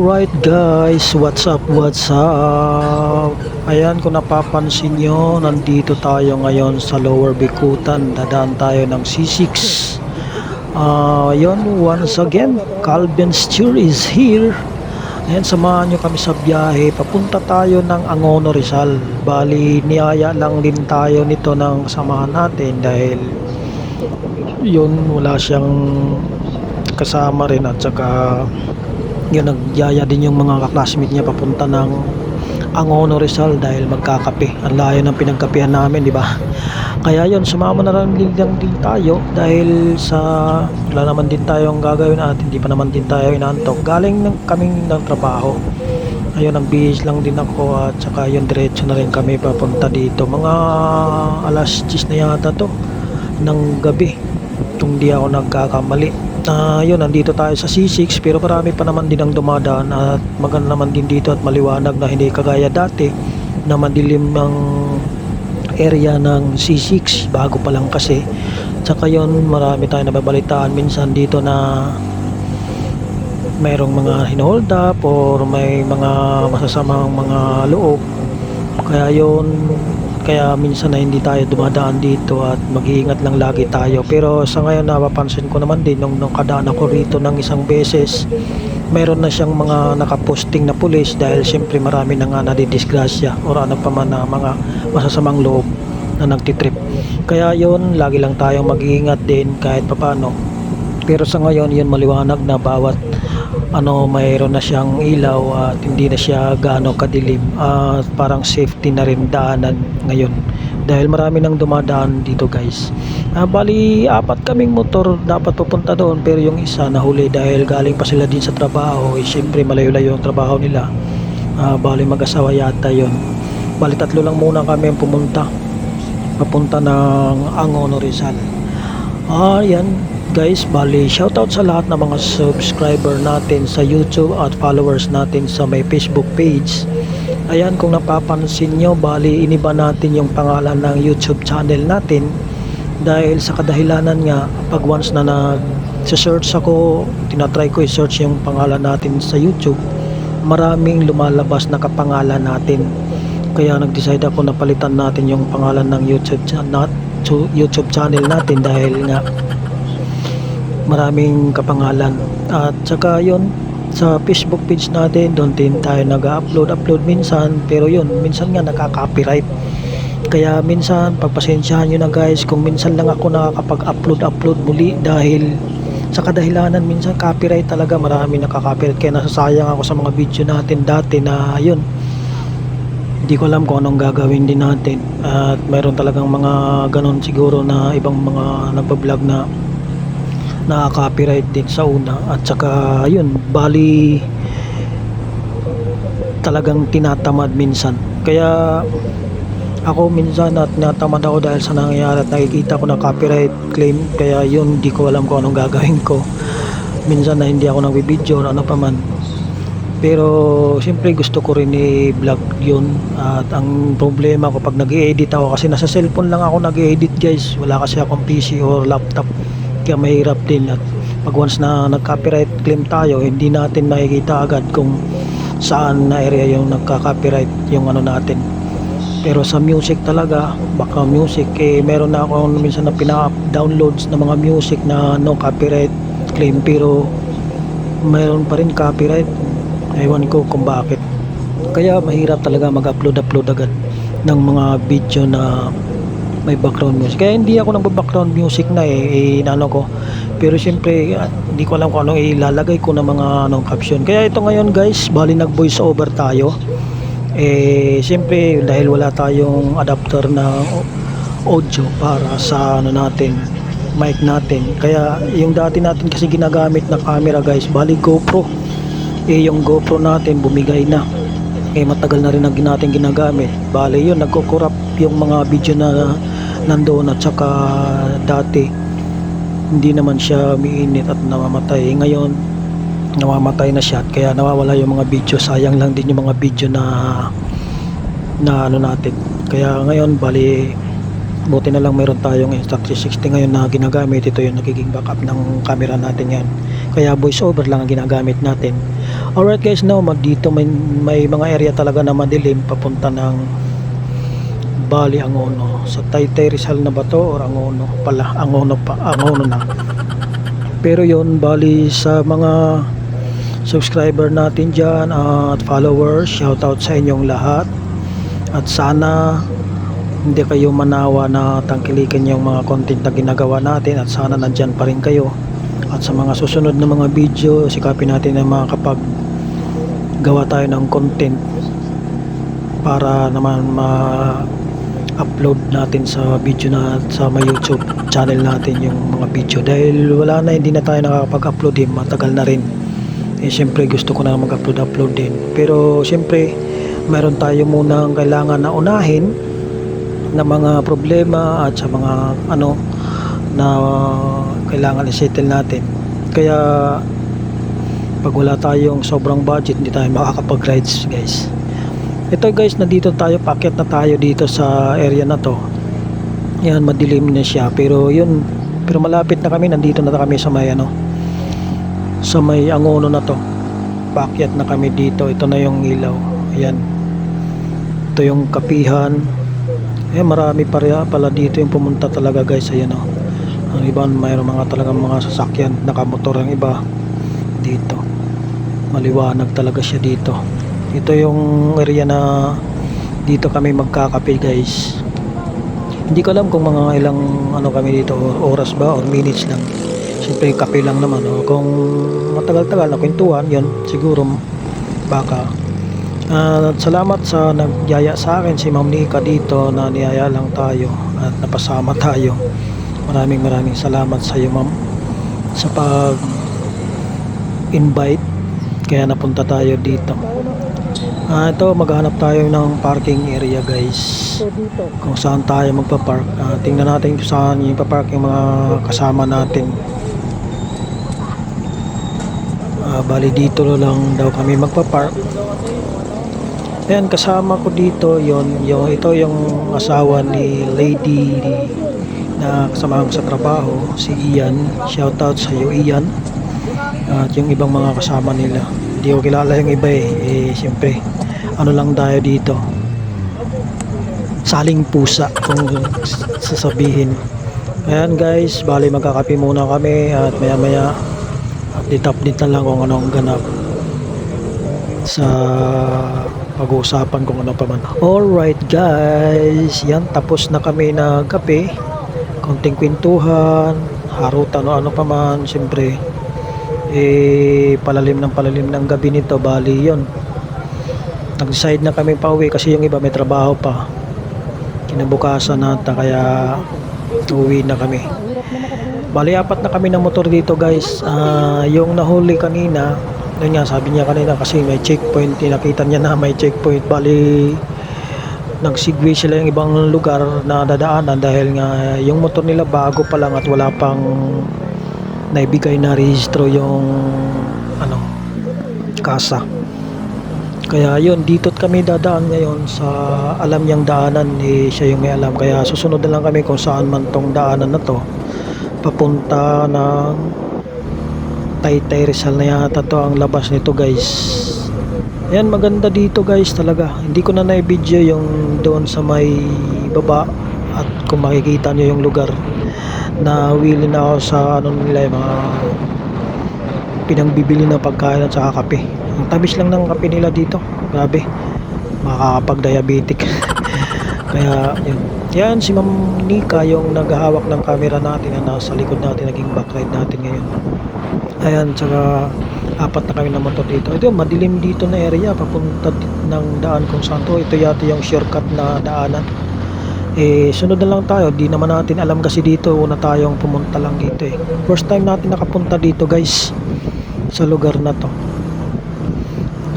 Alright guys, what's up, what's up? Ayan kung napapansin nyo, nandito tayo ngayon sa Lower Bikutan. Dadaan tayo ng C6. Ah, yun, once again, Calvin Steer is here. Ayan, samahan nyo kami sa biyahe. Papunta tayo ng Angono Rizal. Bali, niyaya lang din tayo nito ng samahan natin dahil yun, wala siyang kasama rin at saka yun nagyaya din yung mga kaklasmate niya papunta ng Angono Rizal dahil magkakape. Ang layo ng pinagkapehan namin di ba? Kaya yun sumama na lang lang din tayo dahil sa wala naman din tayong gagawin at hindi pa naman din tayo inaantok. Galing ng kaming ng trabaho. Ayun nagbihis lang din ako at saka yun diretso na rin kami papunta dito. Mga alas 10 na yata to ng gabi. Kung di ako nagkakamali Ah, yun, nandito tayo sa C6 pero marami pa naman din ang dumadaan at maganda naman din dito at maliwanag na hindi kagaya dati na madilim ang area ng C6 bago pa lang kasi. Tsaka yun marami tayong nababalitaan minsan dito na mayroong mga hinohold up or may mga masasamang mga loob. Kaya yun kaya minsan na hindi tayo dumadaan dito at mag-iingat lang lagi tayo. Pero sa ngayon napapansin ko naman din nung, nung kadaan ako rito ng isang beses meron na siyang mga nakaposting na pulis dahil siyempre marami na nga nadidisgrasya or ano pa man na mga masasamang loob na nagtitrip. Kaya yun lagi lang tayong mag-iingat din kahit papano pero sa ngayon yun maliwanag na bawat ano mayroon na siyang ilaw at hindi na siya gaano kadilim. At parang safety na rin daanan ngayon. Dahil marami nang dumadaan dito guys. Ah, bali apat kaming motor dapat pupunta doon. Pero yung isa nahuli dahil galing pa sila din sa trabaho. Eh syempre malayo-layo ang trabaho nila. Ah, bali mag-asawa yata yon bali tatlo lang muna kami ang pumunta. Papunta ng Angono Rizal. Ah yan guys bali shoutout sa lahat ng mga subscriber natin sa YouTube at followers natin sa may Facebook page. Ayan kung napapansin nyo bali iniba natin yung pangalan ng YouTube channel natin. Dahil sa kadahilanan nga pag once na nag search ako tinatry ko i-search yung pangalan natin sa YouTube maraming lumalabas na kapangalan natin. Kaya nag-decide ako na palitan natin yung pangalan ng YouTube channel YouTube channel natin dahil nga maraming kapangalan. At saka yun sa Facebook page natin doon din tayo nag-upload. Upload minsan pero yun minsan nga nakaka-copyright. Kaya minsan pagpasensyahan nyo na guys kung minsan lang ako nakakapag-upload upload muli dahil sa kadahilanan minsan copyright talaga marami nakaka-copyright. Kaya nasasayang ako sa mga video natin dati na yun hindi ko alam kung anong gagawin din natin. At mayroon talagang mga ganon siguro na ibang mga nagbablog na nakaka-copyright din sa una. At saka yun bali talagang tinatamad minsan. Kaya ako minsan at natamad ako dahil sa nangyayari at nakikita ko na copyright claim. Kaya yun hindi ko alam kung anong gagawin ko. Minsan na hindi ako nagbibideo or ano pa man. Pero siyempre gusto ko rin i-vlog yun. At ang problema ko pag nag edit ako kasi nasa cellphone lang ako nag edit guys. Wala kasi akong PC or laptop kaya mahirap din at pag once na nag-copyright claim tayo hindi natin makikita agad kung saan na area yung nagka-copyright yung ano natin. Pero sa music talaga baka music eh meron na ako minsan na pina-downloads na mga music na no copyright claim pero mayroon pa rin copyright. Ewan ko kung bakit. Kaya mahirap talaga mag-upload upload agad ng mga video na may background music. Kaya hindi ako nagba-background music na eh, eh ano ko. Pero siyempre, ah, hindi ko alam kung anong ilalagay ko ng mga anong caption. Kaya ito ngayon guys, bali nag voice over tayo. Eh, siyempre, dahil wala tayong adapter na audio para sa ano natin, mic natin. Kaya yung dati natin kasi ginagamit na camera guys, bali GoPro. Eh, yung GoPro natin bumigay na eh matagal na rin ang natin ginagamit bale yun nagkukurap yung mga video na nandoon at saka dati hindi naman siya umiinit at namamatay. Ngayon namamatay na siya at kaya nawawala yung mga video. Sayang lang din yung mga video na na ano natin. Kaya ngayon bali buti na lang meron tayong Insta360 ngayon na ginagamit. Ito yung nagiging backup ng camera natin yan. Kaya voice over lang ang ginagamit natin. Alright guys, no, mag dito may, may mga area talaga na madilim papunta ng Bali Angono. Sa Taytay Rizal na ba to or Angono pala? Angono pa, Angono na. Pero yon bali sa mga subscriber natin dyan at followers, shoutout sa inyong lahat. At sana hindi kayo manawa na tangkilikin yung mga content na ginagawa natin at sana nandyan pa rin kayo. At sa mga susunod na mga video, sikapin natin na makakapag gawa tayo ng content para naman ma-upload natin sa video na sa may YouTube channel natin yung mga video. Dahil wala na hindi na tayo nakakapag-upload din matagal na rin. Eh syempre gusto ko na mag-upload upload din. Pero syempre meron tayo munang kailangan na unahin na mga problema at sa mga ano na kailangan i-settle natin. Kaya pag wala tayong sobrang budget hindi tayo makakapag rides guys ito guys nandito tayo packet na tayo dito sa area na to. Yan madilim na siya. Pero yun pero malapit na kami nandito na kami sa may ano sa may angono na to. Packet na kami dito. Ito na yung ilaw. Ayan. Ito yung kapihan. Eh marami pa pala dito yung pumunta talaga guys. Ayan o ang iba mayroon mga talagang mga sasakyan nakamotor ang iba dito. Maliwanag talaga siya dito ito yung area na dito kami magkakape guys. Hindi ko alam kung mga ilang ano kami dito or oras ba or minutes lang. Siyempre kape lang naman oh. kung matagal-tagal na kwentuhan yun siguro baka. At salamat sa nagyaya sa akin si Ma'am Nika dito na niyaya lang tayo at napasama tayo. Maraming maraming salamat sa iyo ma'am sa pag invite kaya napunta tayo dito Ah, ito maghanap tayo ng parking area guys kung saan tayo magpa-park Ah, tingnan natin kung saan yung pa-park yung mga kasama natin Ah, bali dito lang daw kami magpa-park Ayan, kasama ko dito yon yung ito yung asawa ni Lady na kasama ko sa trabaho, si Ian. Shoutout sa iyo Ian. At yung ibang mga kasama nila. Hindi ko kilala yung iba eh. Eh, siyempre, ano lang tayo dito. Saling pusa kung sasabihin. Ayan guys, bali magkakape muna kami at maya maya update-update na lang kung ano ang ganap sa pag-uusapan kung ano pa man. Alright guys, yan tapos na kami na kape. Konting kwentuhan, harutan o ano pa man, siyempre. Eh, palalim ng palalim ng gabi nito, bali yon Nag-decide na kami pauwi kasi yung iba may trabaho pa. Kinabukasan nata kaya uwi na kami. Bali apat na kami na motor dito guys. Ah, yung nahuli kanina, yun nga sabi niya kanina kasi may checkpoint nakita niya na may checkpoint bali nagsigway sila yung ibang lugar na dadaanan dahil nga yung motor nila bago pa lang at wala pang naibigay na rehistro yung ano kasa. Kaya yun dito kami dadaan ngayon sa alam niyang daanan eh siya yung may alam. Kaya susunod na lang kami kung saan man tong daanan na to. Papunta ng Taytay Rizal na yata to ang labas nito guys. Yan maganda dito guys talaga. Hindi ko na na-video yung doon sa may baba at kung makikita nyo yung lugar na willing na ako sa ano nila mga pinangbibili na pagkain at saka kape. Ang tamis lang ng kape nila dito. Grabe. Makakapag diabetic kaya yun. Yan si Ma'am Nika yung naghahawak ng camera natin na nasa likod natin naging backlight natin ngayon. Ayan tsaka apat na kami na motor dito. Ito madilim dito na area papunta ng daan kung saan to. Ito yata yung shortcut na daanan eh sunod na lang tayo. Di naman natin alam kasi dito una tayong pumunta lang dito eh. First time natin nakapunta dito guys sa lugar na to.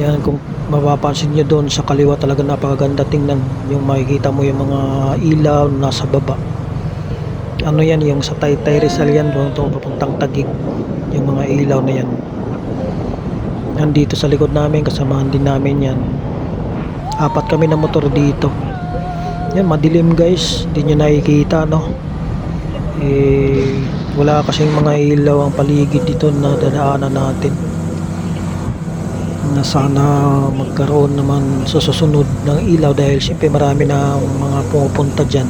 Yan kung mapapansin nyo doon sa kaliwa talaga napakaganda. Tingnan yung makikita mo yung mga ilaw nasa baba. Ano yan yung sa Taytay Rizal yan doon ito papuntang Tagig yung mga ilaw na yan. Nandito sa likod namin kasamahan din namin yan. Apat kami na motor dito yan madilim guys. Hindi nyo nakikita no? Eh wala kasing mga ilaw ang paligid dito na dadaanan natin. Na sana magkaroon naman sa susunod ng ilaw dahil siyempre marami na mga pumupunta dyan.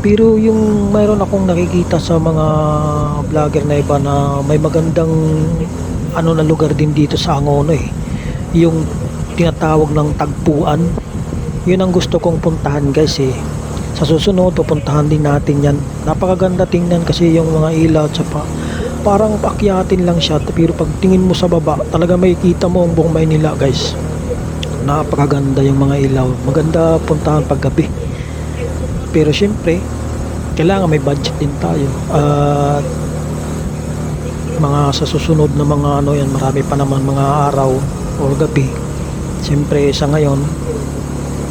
Pero yung mayroon akong nakikita sa mga vlogger na iba na may magandang ano na lugar din dito sa Angono eh. Yung tinatawag ng tagpuan yun ang gusto kong puntahan guys eh. Sa susunod pupuntahan din natin yan. Napakaganda tingnan kasi yung mga ilaw at pa parang paakyatin lang siya. Pero pag tingin mo sa baba talaga makikita mo ang buong Maynila guys. Napakaganda yung mga ilaw. Maganda puntahan pag gabi. Pero syempre kailangan may budget din tayo. At mga sa susunod na mga ano yan marami pa naman mga araw o gabi. Syempre sa ngayon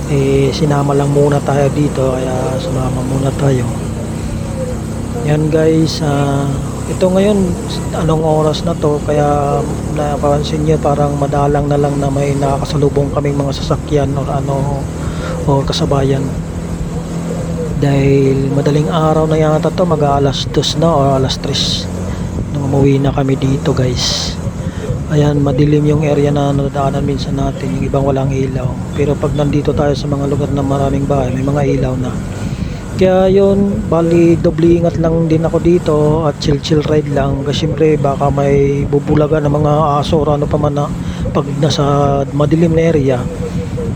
eh sinama lang muna tayo dito kaya sumama muna tayo. Yan guys ah, ito ngayon anong oras na to? Kaya napansin nyo parang madalang na lang na may nakakasalubong kaming mga sasakyan o ano o kasabayan. Dahil madaling araw na yata to mag alas 2 na o alas 3 nung umuwi na kami dito guys ayan madilim yung area na nadaanan minsan natin yung ibang walang ilaw. Pero pag nandito tayo sa mga lugar na maraming bahay may mga ilaw na. Kaya yun bali doble ingat lang din ako dito at chill chill ride lang. Kasi syempre baka may bubulaga ng mga aso o ano pa man na pag nasa madilim na area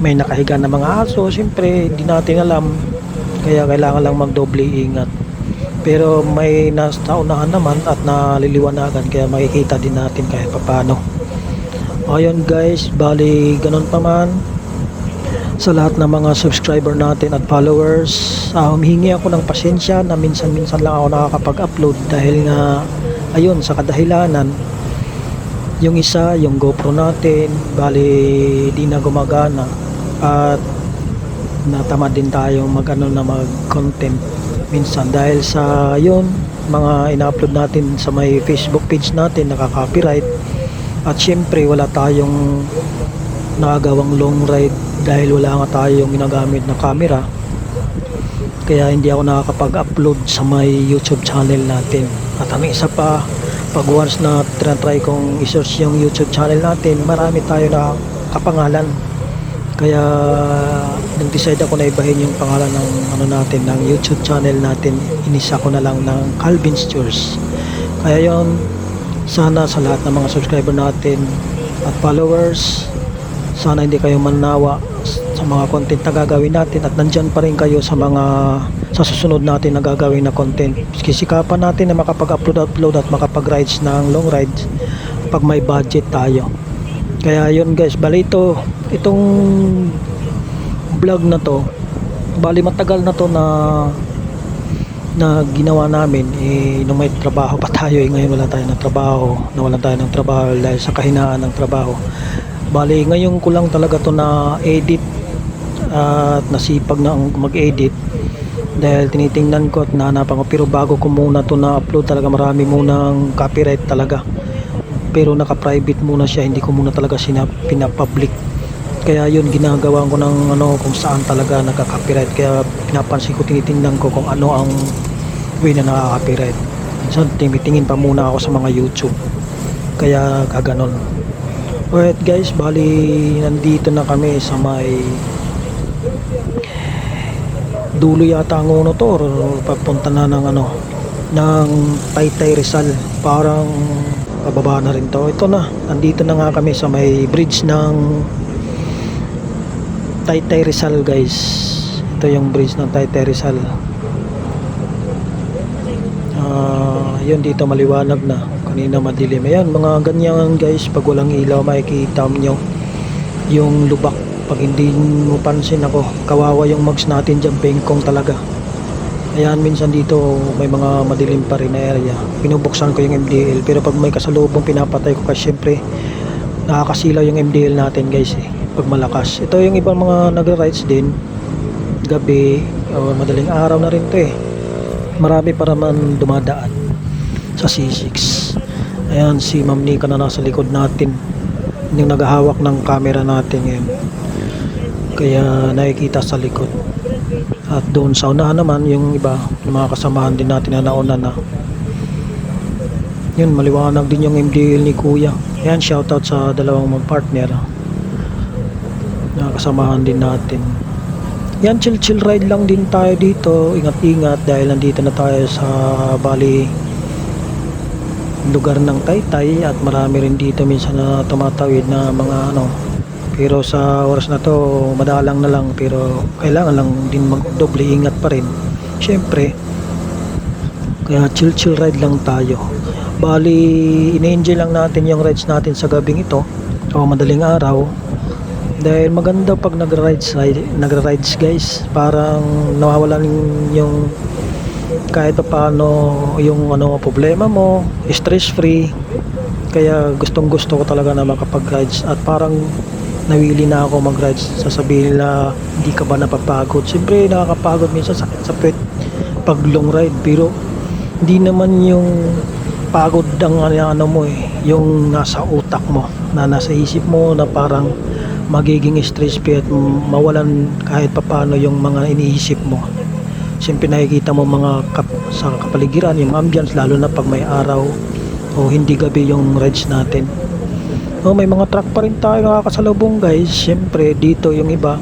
may nakahiga na mga aso. Syempre hindi natin alam. Kaya kailangan lang magdoble ingat pero may nasa unahan naman at naliliwanagan kaya makikita din natin kahit papano ayun guys bali ganun pa man. Sa lahat ng mga subscriber natin at followers uh, humihingi ako ng pasensya na minsan-minsan lang ako nakakapag-upload dahil nga ayun sa kadahilanan yung isa yung GoPro natin bali di na gumagana at natamad din tayo mag ano na mag content minsan dahil sa yun mga ina-upload natin sa may Facebook page natin nakaka-copyright. At syempre wala tayong nakagawang long ride dahil wala nga tayong ginagamit na camera. Kaya hindi ako nakakapag-upload sa may YouTube channel natin. At ang isa pa pag once na try kong isearch yung YouTube channel natin marami tayo na kapangalan kaya nag-decide ako na ibahin yung pangalan ng ano natin ng YouTube channel natin. Inisa ko na lang ng Calvin's Tours kaya yon sana sa lahat ng mga subscriber natin at followers sana hindi kayo mannawa sa mga content na gagawin natin at nandyan pa rin kayo sa mga sa susunod natin na gagawin na content. Kisikapan natin na makapag-upload upload at makapag-rides ng long rides pag may budget tayo kaya yun guys bali ito itong vlog na to bali matagal na to na na ginawa namin eh nung may trabaho pa tayo eh ngayon wala tayo ng trabaho nawalan tayo ng trabaho dahil sa kahinaan ng trabaho. Bali ngayon ko lang talaga to na edit at nasipag na mag-edit dahil tinitingnan ko at nahanapan ko pero bago ko muna to na upload talaga marami munang copyright talaga pero naka-private muna siya hindi ko muna talaga sinap pinapublic. Kaya yun ginagawa ko ng ano kung saan talaga nagka-copyright kaya pinapansin ko tinitingnan ko kung ano ang way na nakaka-copyright. Minsan tinitingin pa muna ako sa mga YouTube. Kaya kaganon alright guys bali nandito na kami sa may dulo yata ang uno to papunta na ng ano ng Taytay Rizal. Parang pababa na rin to. Ito na. Nandito na nga kami sa may bridge ng Taytay Rizal guys. Ito yung bridge ng Taytay Rizal. Ah, yun dito maliwanag na. Kanina madilim. Ayan mga ganyan guys. Pag walang ilaw makikita nyo yung lubak. Pag hindi mo pansin ako kawawa yung mags natin dyan. Bengkong talaga ayan minsan dito may mga madilim pa rin na area. Pinubuksan ko yung MDL pero pag may kasalubong pinapatay ko kasi syempre nakakasilaw yung MDL natin guys eh pag malakas. Ito yung ibang mga nagra-rides din gabi o madaling araw na rin to eh. Marami pa naman dumadaan sa C6 ayan si Ma'am Nika na nasa likod natin yung naghahawak ng camera natin ngayon. Kaya nakikita sa likod at doon sa unahan naman yung iba yung mga kasamahan din natin na nauna na Yun, maliwanag din yung MDL ni Kuya. Yan, shoutout sa dalawang mag-partner. Nakasamahan din natin. Yan, chill-chill ride lang din tayo dito. Ingat-ingat dahil nandito na tayo sa Bali lugar ng Taytay at marami rin dito minsan na tumatawid na mga ano pero sa oras na to madalang na lang pero kailangan lang din magdoble ingat pa rin. Syempre kaya chill chill ride lang tayo. Bali ine-enjoy lang natin yung rides natin sa gabing ito o madaling araw. Dahil maganda pag nagra-rides nagra-rides guys. Parang nawawalan yung kahit pa paano yung ano problema mo stress free kaya gustong gusto ko talaga na makapag rides at parang nawili na ako mag rides sasabihin nila hindi ka ba napapagod? Siyempre nakakapagod minsan sakit sa pet pag long ride. Pero hindi naman yung pagod ang ano ano mo eh yung nasa utak mo na nasa isip mo na parang magiging stress free at mawalan kahit papano yung mga iniisip mo. Siyempre nakikita mo mga kap sa kapaligiran yung ambience lalo na pag may araw o hindi gabi yung rides natin oh, may mga truck pa rin tayo nakakasalubong guys siyempre dito yung iba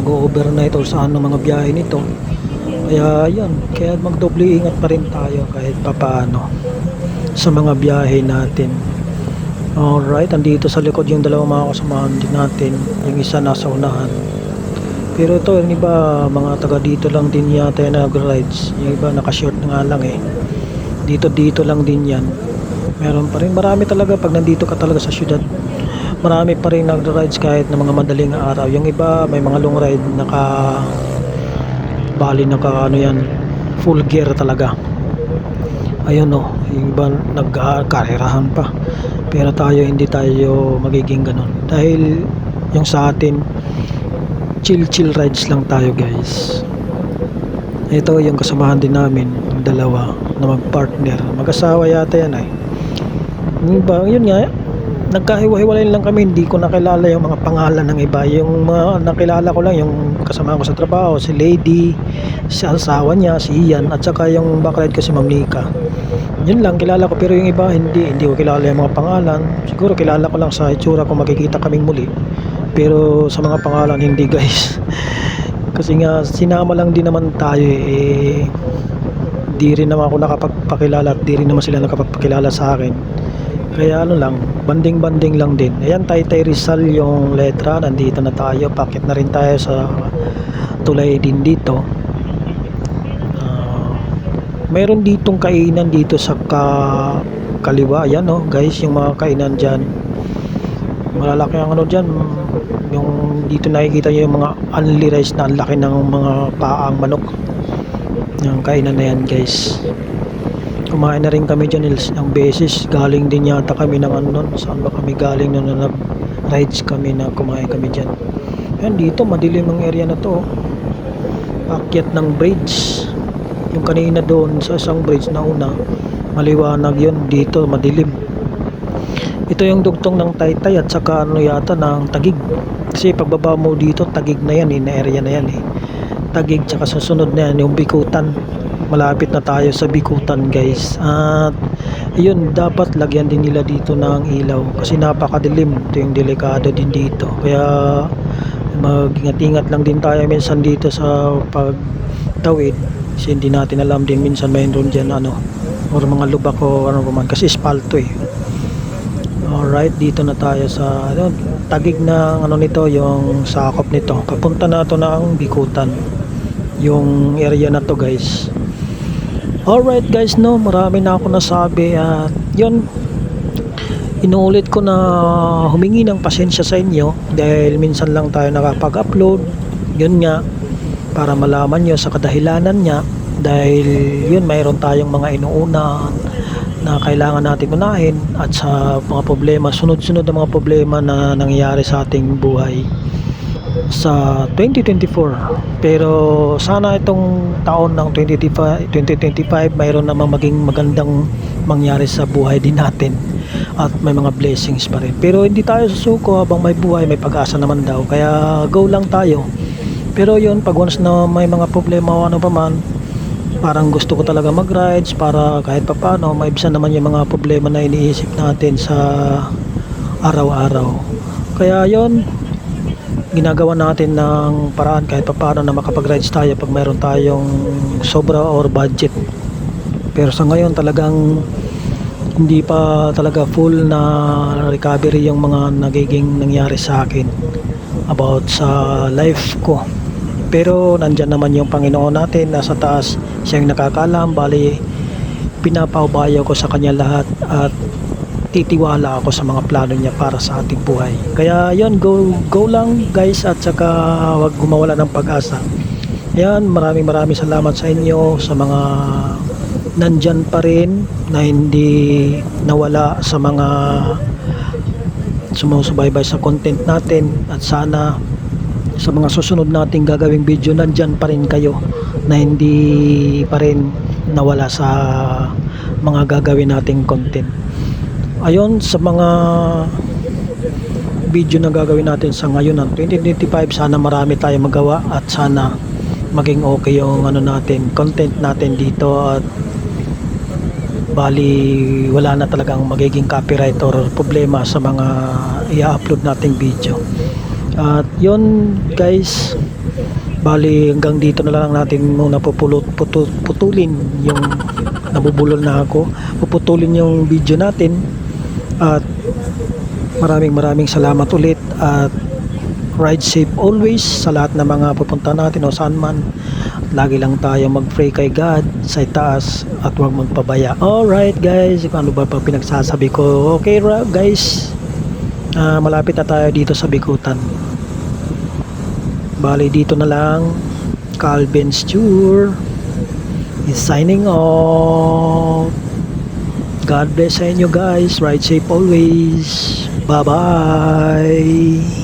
nag-overnight o sa ano mga biyahe nito kaya yan kaya magdoble ingat pa rin tayo kahit papaano sa mga biyahe natin alright andito sa likod yung dalawang mga kasamahan din natin yung isa nasa unahan pero ito, yung iba, mga taga dito lang din yata yung nag-rides. Yung iba, naka-short nga lang eh. Dito, dito lang din yan. Meron pa rin. Marami talaga pag nandito ka talaga sa syudad. Marami pa rin nag-rides kahit na mga madaling araw. Yung iba, may mga long ride, naka... Bali, naka ano yan, full gear talaga. Ayun no, yung iba nagkarerahan pa. Pero tayo, hindi tayo magiging ganun. Dahil yung sa atin, chill chill rides lang tayo guys ito yung kasamahan din namin yung dalawa na mag-partner mag-asawa yata yan ay yung ba, yun nga nagkahiwa-hiwalay lang kami hindi ko nakilala yung mga pangalan ng iba. Yung mga nakilala ko lang yung kasama ko sa trabaho si Lady si asawa niya si Ian at saka yung backride ko si Ma'am Nika. Yun lang kilala ko. Pero yung iba hindi hindi ko kilala yung mga pangalan. Siguro kilala ko lang sa itsura kung makikita kaming muli. Pero sa mga pangalan hindi guys. Kasi nga sinama lang din naman tayo eh. Di rin naman ako nakapagpakilala at di rin naman sila nakapagpakilala sa akin kaya ano lang banding banding lang din. Ayan Taytay Rizal yung letra. Nandito na tayo. Pakit na rin tayo sa tulay din dito. Ah, mayroon ditong kainan dito sa ka kaliwa. Ayan oh guys yung mga kainan dyan. Malalaki ang ano dyan. Yung dito nakikita nyo yung mga unli rice na ang laki ng mga paang manok. Yung kainan na yan guys kumain na rin kami dyan ng beses galing din yata kami ng ano nun saan ba kami galing nun na rides kami na kumain kami dyan. Yan dito madilim ang area na to akyat ng bridge. Yung kanina doon sa isang bridge na una maliwanag yun dito madilim. Ito yung dugtong ng Taytay at saka ano yata ng Tagig. Kasi pagbaba mo dito Tagig na yan eh na area na yan eh. Tagig tsaka susunod na yan yung Bikutan malapit na tayo sa Bikutan guys at yun dapat lagyan din nila dito ng ilaw kasi napakadilim ito yung delikado din dito kaya mag-ingat-ingat lang din tayo minsan dito sa pagtawid kasi hindi natin alam din minsan mayroon dyan ano or mga lubak o ano man kasi espalto eh Alright, dito na tayo sa ano, tagig ng ano nito, yung sakop nito. Papunta na to ng Bikutan. Yung area na to, guys. Alright, guys, no, marami na ako nasabi at yun inuulit ko na humingi ng pasensya sa inyo dahil minsan lang tayo nakapag-upload. Yun nga para malaman nyo sa kadahilanan niya dahil yun mayroon tayong mga inuuna na kailangan natin unahin at sa mga problema, sunod-sunod na mga problema na nangyayari sa ating buhay sa 2024 pero sana itong taon ng 2025, 2025 mayroon namang maging magandang mangyari sa buhay din natin. At may mga blessings pa rin. Pero hindi tayo susuko habang may buhay may pag-asa naman daw. Kaya go lang tayo. Pero yun pag once na may mga problema o ano pa man parang gusto ko talaga mag-rides para kahit papano maibsan naman yung mga problema na iniisip natin sa araw-araw. Kaya yon ginagawa natin ng paraan kahit papano na makapag-rides tayo pag mayroon tayong sobra or budget. Pero sa ngayon talagang hindi pa talaga full na recovery yung mga nagiging nangyari sa akin about sa life ko. Pero nandyan naman yung Panginoon natin nasa taas siyang nakakalam bali pinapaubaya ko sa kanya lahat at titiwala ako sa mga plano niya para sa ating buhay. Kaya yon go go lang guys at saka wag gumawala ng pag-asa. Yan, maraming maraming salamat sa inyo sa mga nandyan pa rin na hindi nawala sa mga sumusubaybay sa content natin at sana sa mga susunod nating gagawing video nandyan pa rin kayo na hindi pa rin nawala sa mga gagawin nating content ayon sa mga video na gagawin natin sa ngayon ng 2025 sana marami tayong magawa at sana maging okay yung ano natin content natin dito at bali wala na talagang magiging copyright or problema sa mga i-upload nating video. At yun guys bali hanggang dito na lang natin muna pupulot, putu, putulin yung nabubulol na ako. Puputulin yung video natin at maraming maraming salamat ulit at ride safe always sa lahat ng mga pupunta natin o saan man. Lagi lang tayo mag pray kay God sa itaas at huwag magpabaya. Alright guys. Kung ano ba pa pinagsasabi ko. Okay guys. Ah, malapit na tayo dito sa Bikutan. Bali dito na lang. Calvin Stewart is signing off God bless sa inyo guys. Ride safe always. Bye bye